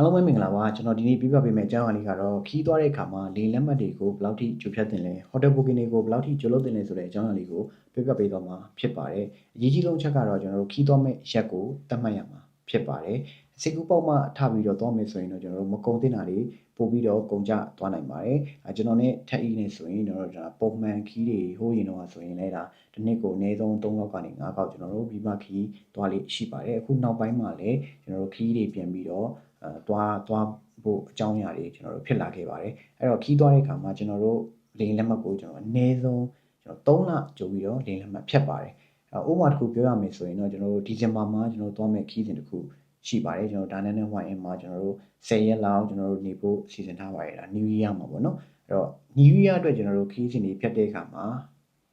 အားလုံးပဲမင်္ဂလာပါကျွန်တော်ဒီနေ့ပြပြပေးမယ့်အကြောင်းအရာလေးကတော့ခီးသွားတဲ့အခါမှာလေလက်မှတ်တွေကိုဘယ်လောက်ထိကျူဖြတ်တင်လဲဟိုတယ်ဘုကင်တွေကိုဘယ်လောက်ထိကျူလုပ်တင်လဲဆိုတဲ့အကြောင်းအရာလေးကိုပြပြပေးတော့မှာဖြစ်ပါတယ်အရေးကြီးဆုံးချက်ကတော့ကျွန်တော်တို့ခီးသွားမယ့်ရက်ကိုသတ်မှတ်ရမှာဖြစ်ပါတယ်စေကူပေါက်မှထားပြီးတော့သွားမယ်ဆိုရင်တော့ကျွန်တော်တို့မကုံတင်တာတွေပို့ပြီးတော့ကုံကြသွားနိုင်ပါတယ်အဲကျွန်တော်နဲ့ထက်အီးနေဆိုရင်ကျွန်တော်တို့ဒါပုံမှန်ခီးတွေဟိုးရင်တော့ဆိုရင်လည်းဒါတစ်နှစ်ကိုအနည်းဆုံး3ခေါက်ကနေ5ခေါက်ကျွန်တော်တို့ပြီးမှခီးသွားလေးရှိပါတယ်အခုနောက်ပိုင်းမှာလည်းကျွန်တော်တို့ခီးတွေပြန်ပြီးတော့အဲ သွားသွားဖို့အကြောင်းအရာတွေကျွန်တော်တို့ဖြစ်လာခဲ့ပါတယ်အဲ့တော့ခီးသွားတဲ့အခါမှာကျွန်တော်တို့လိန်လက်မှတ်ကိုကျွန်တော်အနည်းဆုံးကျွန်တော်3လကြိုပြီးတော့လိန်လက်မှတ်ဖြတ်ပါတယ်အဲဥပမာတစ်ခုပြောရမယ်ဆိုရင်တော့ကျွန်တော်တို့ဒီဇင်ဘာမှာကျွန်တော်တို့သွားမယ့်ခီးစဉ်တစ်ခုရှိပါတယ်ကျွန်တော်ဒါနဲ့နဲ့ YM မှာကျွန်တော်တို့10ရက်လောက်ကျွန်တော်တို့နေဖို့စီစဉ်ထားပါတယ်ဒါ New Year မှာပေါ့နော်အဲ့တော့ New Year အတွက်ကျွန်တော်တို့ခီးစဉ်တွေဖြတ်တဲ့အခါမှာ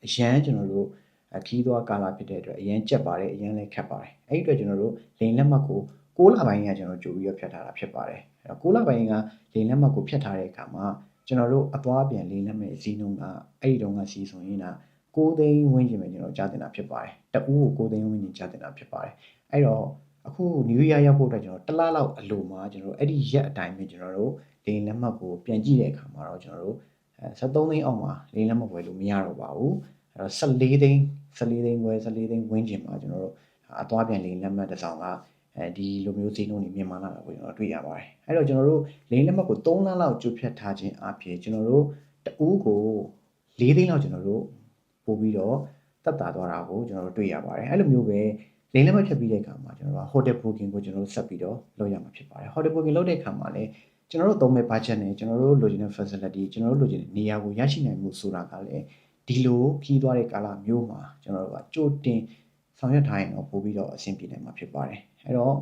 အရန်ကျွန်တော်တို့ခီးသွားကာလာဖြစ်တဲ့အတွက်အရန်ကြက်ပါတယ်အရန်လည်းခက်ပါတယ်အဲ့ဒီအတွက်ကျွန်တော်တို့လိန်လက်မှတ်ကို 6လပိုင်းကကျွန်တော်ကြိုပြီးတော့ဖြတ်ထားတာဖြစ်ပါတယ်အဲ့တော့6လပိုင်းကလိန်လက်မှတ်ကိုဖြတ်ထားတဲ့အခါမှာကျွန်တော်တို့အသွားပြန်လိန်လက်မှတ်အစည်းနှုန်းကအဲ့ဒီတုန်းကစီးဆိုရင်ဒါ6သိန်းဝန်းကျင်ပဲကျွန်တော်ကြားတင်တာဖြစ်ပါတယ်တအူးကို6သိန်းဝန်းကျင်ကြားတင်တာဖြစ်ပါတယ်အဲ့တော့အခု New Year ရောက်ဖို့အတွက်ကျွန်တော်တစ်လလောက်အလိုမှာကျွန်တော်တို့အဲ့ဒီရက်အတိုင်းပဲကျွန်တော်တို့လိန်လက်မှတ်ကိုပြန်ကြည့်တဲ့အခါမှာတော့ကျွန်တော်တို့အဲ73သိန်းအောက်မှာလိန်လက်မှတ်ဝယ်လို့မရတော့ပါဘူးအဲ့တော့14သိန်း14သိန်းဝယ်14သိန်းဝန်းကျင်မှာကျွန်တော်တို့အသွားပြန်လိန်လက်မှတ်တစ်စောင်က အဲဒီလိုမျိုးဈေးနှုန်းတွေမြင်မာလာတာကိုကျွန်တော်တွေ့ရပါတယ်အဲ့တော့ကျွန်တော်တို့လိန်လက်မှတ်ကို3လလောက်ကျုပ်ဖြတ်ထားခြင်းအပြင်ကျွန်တော်တို့တအူးကို4သိန်းလောက်ကျွန်တော်တို့ပို့ပြီးတော့တက်တာသွားတာကိုကျွန်တော်တို့တွေ့ရပါတယ်အဲ့လိုမျိုးပဲလိန်လက်မှတ်ဖြတ်ပြီးတဲ့အခါမှာကျွန်တော်တို့ hotel booking ကိုကျွန်တော်တို့ဆက်ပြီးတော့လုပ်ရမှာဖြစ်ပါတယ် hotel booking လုပ်တဲ့အခါမှာလည်းကျွန်တော်တို့သုံးမဲ့ budget နဲ့ကျွန်တော်တို့လိုချင်တဲ့ facility ကျွန်တော်တို့လိုချင်တဲ့နေရာကိုရရှိနိုင်မှုဆိုတာကလည်းဒီလိုခီးသွားတဲ့ကာလမျိုးမှာကျွန်တော်တို့ကကြိုတင်ဆောင်ရွက်ထားရင်တော့ပို့ပြီးတော့အဆင်ပြေနိုင်မှာဖြစ်ပါတယ် အဲ့တော့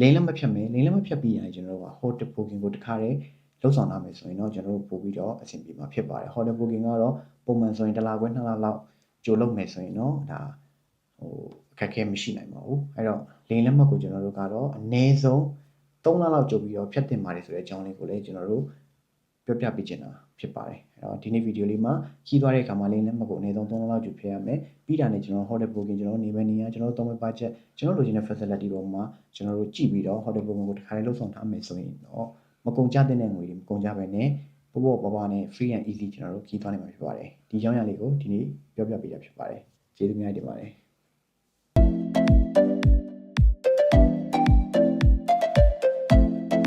လိန်လက်မဖြတ်မယ်လိန်လက်မဖြတ်ပြီးရင်ကျွန်တော်တို့က hotel booking ကိုတခါတည်းလုပ်ဆောင်ရမယ်ဆိုရင်တော့ကျွန်တော်တို့ပို့ပြီးတော့အဆင်ပြေမှာဖြစ်ပါတယ် hotel booking ကတော့ပုံမှန်ဆိုရင်တစ်လခွဲနှစ်လလောက်ကြိုလုပ်မယ်ဆိုရင်တော့ဒါဟိုအခက်အခဲမရှိနိုင်ပါဘူးအဲ့တော့လိန်လက်မှတ်ကိုကျွန်တော်တို့ကတော့အနည်းဆုံး3လလောက်ကြိုပြီးတော့ဖြတ်တင်ပါတယ်ဆိုတဲ့အကြောင်းလေးကိုလည်းကျွန်တော်တို့ ပြောပြပေးချင်တာဖြစ်ပါတယ်အဲ့တော့ဒီနေ့ဗီဒီယိုလေးမှာကြီးသွားတဲ့အခါမှာလိန်လက်မှတ်ကိုအနည်းဆုံး3လလောက်ကြိုဖြတ်ရမယ်ပြီးတာနဲ့ကျွန်တော် hotel booking ကျွန်တော်နေမယ်နေရကျွန်တော်သုံးမဲ့ budget ကျွန်တော်လိုချင်တဲ့ facility ပေါ်မှာကျွန်တော်တို့ကြည့်ပြီးတော့ hotel booking ကိုတစ်ခါလေးလုပ်ဆောင်ထားမယ်ဆိုရင်တော့မကုန်ကြတဲ့ငွေတွေမကုန်ကြပဲနဲ့ပို့ပို့ပါပါနဲ့ free and easy ကျွန်တော်တို့ကြီးသွားနိုင်မှာဖြစ်ပါတယ်ဒီကြောင်းရလေးကိုဒီနေ့ပြောပြပေးတာဖြစ်ပါတယ်ကျေးဇူးများတင်ပါတယ်